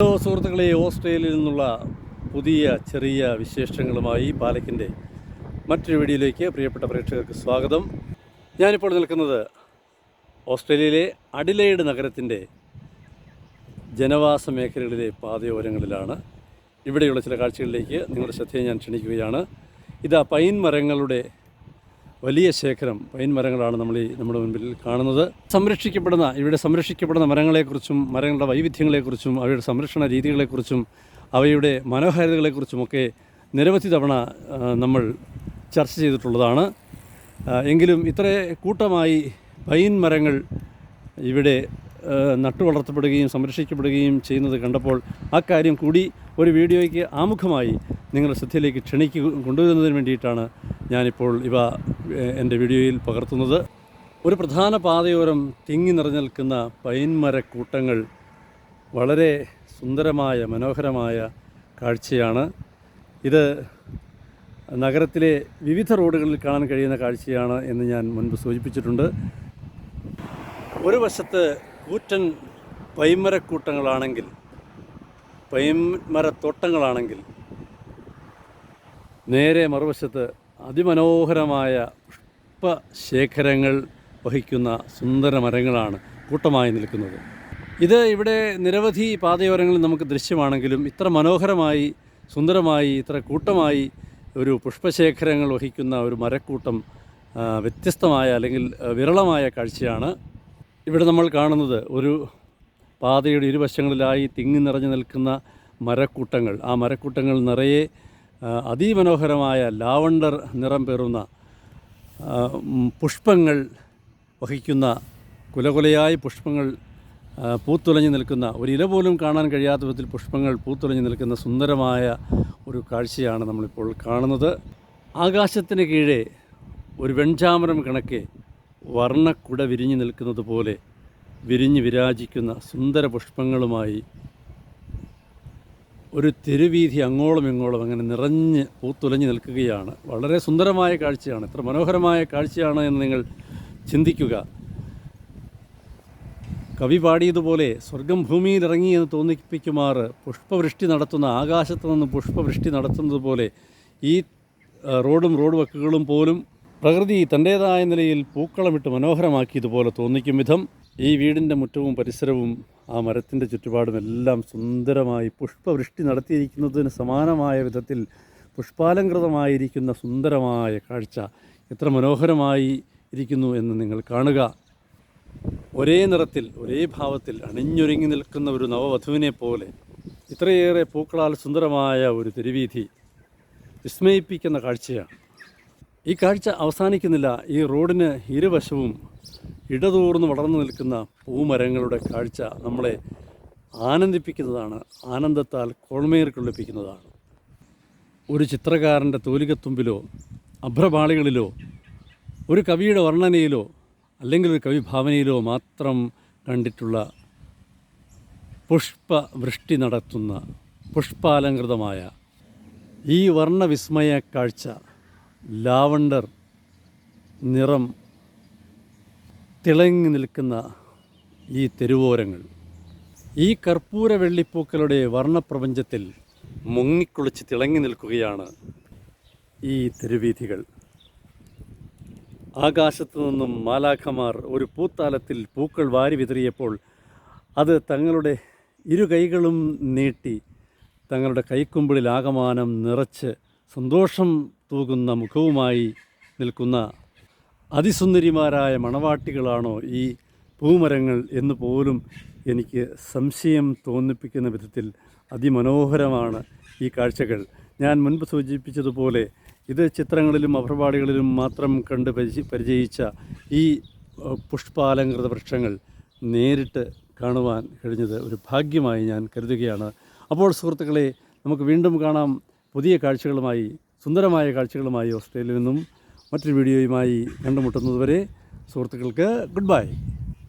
Hello സുഹൃത്തുക്കളെ ഓസ്ട്രേലിയയിൽ നിന്നുള്ള പുതിയ ചെറിയ വിശേഷങ്ങളുമായി പാലക്കിന്റെ മറ്റൊരു വീഡിയോയിലേക്ക് പ്രിയപ്പെട്ട പ്രേക്ഷകർക്ക് സ്വാഗതം. ഞാനിപ്പോൾ നിൽക്കുന്നത് ഓസ്ട്രേലിയയിലെ അഡിലൈഡ് നഗരത്തിന്റെ ജനവാസ മേഖലകളിലെ പാതയോരങ്ങളിലാണ്. ഇവിടെയുള്ള ചില കാഴ്ചകളിലേക്ക് നിങ്ങളുടെ ശ്രദ്ധയെ ഞാൻ ക്ഷണിക്കുകയാണ്. ഇതാ പൈൻ മരങ്ങളുടെ വലിയ ശേഖരം പൈൻ മരങ്ങളാണ് നമ്മൾ ഈ നമ്മുടെ മുൻപിൽ കാണുന്നത്. സംരക്ഷിക്കപ്പെടുന്ന ഇവിടെ സംരക്ഷിക്കപ്പെടുന്ന മരങ്ങളെക്കുറിച്ചും മരങ്ങളുടെ വൈവിധ്യങ്ങളെക്കുറിച്ചും അവയുടെ സംരക്ഷണ രീതികളെക്കുറിച്ചും അവയുടെ മനോഹാരിതകളെക്കുറിച്ചുമൊക്കെ നിരവധി തവണ നമ്മൾ ചർച്ച ചെയ്തിട്ടുള്ളതാണ്. എങ്കിലും ഇത്ര കൂട്ടമായി പൈൻ മരങ്ങൾ ഇവിടെ നട്ടുവളർത്തപ്പെടുകയും സംരക്ഷിക്കപ്പെടുകയും ചെയ്യുന്നത് കണ്ടപ്പോൾ ആ കാര്യം കൂടി ഒരു വീഡിയോയ്ക്ക് ആമുഖമായി നിങ്ങളുടെ ശ്രദ്ധയിലേക്ക് ക്ഷണിക്കുക കൊണ്ടുവരുന്നതിന് വേണ്ടിയിട്ടാണ് ഞാനിപ്പോൾ ഇവ എന്റെ വീഡിയോയിൽ പകർത്തുന്നത് ഒരു പ്രധാന പാതയോരം തിങ്ങി നിറഞ്ഞു നിൽക്കുന്ന പൈൻമരക്കൂട്ടങ്ങൾ വളരെ സുന്ദരമായ മനോഹരമായ കാഴ്ചയാണ്. ഇത് നഗരത്തിലെ വിവിധ റോഡുകളിൽ കാണാൻ കഴിയുന്ന കാഴ്ചയാണ് എന്ന് ഞാൻ മുൻപ് സൂചിപ്പിച്ചിട്ടുണ്ട്. ഒരു വശത്ത് കൂറ്റൻ പൈമരക്കൂട്ടങ്ങളാണെങ്കിൽ പൈമരത്തോട്ടങ്ങളാണെങ്കിൽ നേരെ മറുവശത്ത് അതിമനോഹരമായ പുഷ്പശേഖരങ്ങൾ വഹിക്കുന്ന സുന്ദര മരങ്ങളാണ് കൂട്ടമായി നിൽക്കുന്നത്. ഇത് ഇവിടെ നിരവധി പാതയോരങ്ങളിൽ നമുക്ക് ദൃശ്യമാണെങ്കിലും ഇത്ര മനോഹരമായി സുന്ദരമായി ഇത്ര കൂട്ടമായി ഒരു പുഷ്പശേഖരങ്ങൾ വഹിക്കുന്ന ഒരു മരക്കൂട്ടം വ്യത്യസ്തമായ അല്ലെങ്കിൽ വിരളമായ കാഴ്ചയാണ്. ഇവിടെ നമ്മൾ കാണുന്നത് ഒരു പാതയുടെ ഇരുവശങ്ങളിലായി തിങ്ങി നിറഞ്ഞു നിൽക്കുന്ന മരക്കൂട്ടങ്ങൾ. ആ മരക്കൂട്ടങ്ങൾ നിറയെ അതിമനോഹരമായ ലാവണ്ടർ നിറം പേറുന്ന പുഷ്പങ്ങൾ വഹിക്കുന്ന കുലകുലയായി പുഷ്പങ്ങൾ പൂത്തുലഞ്ഞു നിൽക്കുന്ന ഒരു ഇല പോലും കാണാൻ കഴിയാത്ത വിധത്തിൽ പുഷ്പങ്ങൾ പൂത്തുലഞ്ഞു നിൽക്കുന്ന സുന്ദരമായ ഒരു കാഴ്ചയാണ് നമ്മളിപ്പോൾ കാണുന്നത്. ആകാശത്തിന് കീഴെ ഒരു വെൺചാമരം കണക്കെ വർണക്കുട വിരിഞ്ഞു നിൽക്കുന്നത് പോലെ വിരിഞ്ഞ് വിരാജിക്കുന്ന സുന്ദര പുഷ്പങ്ങളുമായി ഒരു തെരുവീഥി അങ്ങോളം ഇങ്ങോളം അങ്ങനെ നിറഞ്ഞ് പൂത്തുലഞ്ഞ് നിൽക്കുകയാണ്. വളരെ സുന്ദരമായ കാഴ്ചയാണ്. എത്ര മനോഹരമായ കാഴ്ചയാണ് എന്ന് നിങ്ങൾ ചിന്തിക്കുക. കവി പാടിയതുപോലെ സ്വർഗം ഭൂമിയിലിറങ്ങി എന്ന് തോന്നിപ്പിക്കുമാർ പുഷ്പവൃഷ്ടി നടത്തുന്ന ആകാശത്ത് നിന്ന് പുഷ്പവൃഷ്ടി നടത്തുന്നത് പോലെ ഈ റോഡും റോഡ് വക്കുകളും പോലും പ്രകൃതി തന്റേതായ നിലയിൽ പൂക്കളമിട്ട് മനോഹരമാക്കിയതുപോലെ തോന്നിക്കും വിധം. ഈ വീടിന്റെ മുറ്റവും പരിസരവും ആ മരത്തിന്റെ ചുറ്റുപാടും എല്ലാം സുന്ദരമായി പുഷ്പവൃഷ്ടി നടത്തിയിരിക്കുന്നതിന് സമാനമായ വിധത്തിൽ പുഷ്പാലങ്കൃതമായിരിക്കുന്ന സുന്ദരമായ കാഴ്ച എത്ര മനോഹരമായി ഇരിക്കുന്നു എന്ന് നിങ്ങൾ കാണുക. ഒരേ നിറത്തിൽ ഒരേ ഭാവത്തിൽ അണിഞ്ഞൊരുങ്ങി നിൽക്കുന്ന ഒരു നവവധുവിനെ പോലെ ഇത്രയേറെ പൂക്കളാൽ സുന്ദരമായ ഒരു തെരുവീഥി വിസ്മയിപ്പിക്കുന്ന കാഴ്ചയാണ്. ഈ കാഴ്ച അവസാനിക്കുന്നില്ല. ഈ റോഡിന് ഇരുവശവും ഇടതൂർന്ന് വളർന്നു നിൽക്കുന്ന പൂമരങ്ങളുടെ കാഴ്ച നമ്മളെ ആനന്ദിപ്പിക്കുന്നതാണ് ആനന്ദത്താൽ കോൾമേർ കൊള്ളിപ്പിക്കുന്നതാണ് ഒരു ചിത്രകാരന്റെ തൂലികത്തുമ്പിലോ അഭ്രപാളികളിലോ ഒരു കവിയുടെ വർണനയിലോ അല്ലെങ്കിൽ ഒരു കവിഭാവനയിലോ മാത്രം കണ്ടിട്ടുള്ള പുഷ്പവൃഷ്ടി നടത്തുന്ന പുഷ്പാലങ്കൃതമായ ഈ വർണവിസ്മയ കാഴ്ച ലാവണ്ടർ നിറം തിളങ്ങി നിൽക്കുന്ന ഈ തെരുവോരങ്ങൾ ഈ കർപ്പൂര വെള്ളിപ്പൂക്കളുടെ വർണപ്രപഞ്ചത്തിൽ മുങ്ങിക്കുളിച്ച് തിളങ്ങി നിൽക്കുകയാണ് ഈ തെരുവീഥികൾ. ആകാശത്തു നിന്നും മാലാഖമാർ ഒരു പൂത്താലത്തിൽ പൂക്കൾ വാരി വിതറിയപ്പോൾ അത് തങ്ങളുടെ ഇരു കൈകളും നീട്ടി തങ്ങളുടെ കൈക്കുമ്പിളിൽ ആകമാനം നിറച്ച് സന്തോഷം തൂകുന്ന മുഖവുമായി നിൽക്കുന്ന അതിസുന്ദരിമാരായ മണവാട്ടികളാണോ ഈ പൂമരങ്ങൾ എന്ന് പോലും എനിക്ക് സംശയം തോന്നിപ്പിക്കുന്ന വിധത്തിൽ അതിമനോഹരമാണ് ഈ കാഴ്ചകൾ. ഞാൻ മുൻപ് സൂചിപ്പിച്ചതുപോലെ ഇത് ചിത്രങ്ങളിലും അഭ്രപാടികളിലും മാത്രം കണ്ട് പരിചി പരിചയിച്ച ഈ പുഷ്പാലങ്കൃത വൃക്ഷങ്ങൾ നേരിട്ട് കാണുവാൻ കഴിഞ്ഞത് ഒരു ഭാഗ്യമായി ഞാൻ കരുതുകയാണ്. അപ്പോൾ സുഹൃത്തുക്കളെ നമുക്ക് വീണ്ടും കാണാം. പുതിയ കാഴ്ചകളുമായി സുന്ദരമായ കാഴ്ചകളുമായി ഓസ്ട്രേലിയയിൽ നിന്നും മറ്റൊരു വീഡിയോയുമായി കണ്ടുമുട്ടുന്നതുവരെ സുഹൃത്തുക്കൾക്ക് ഗുഡ് ബൈ.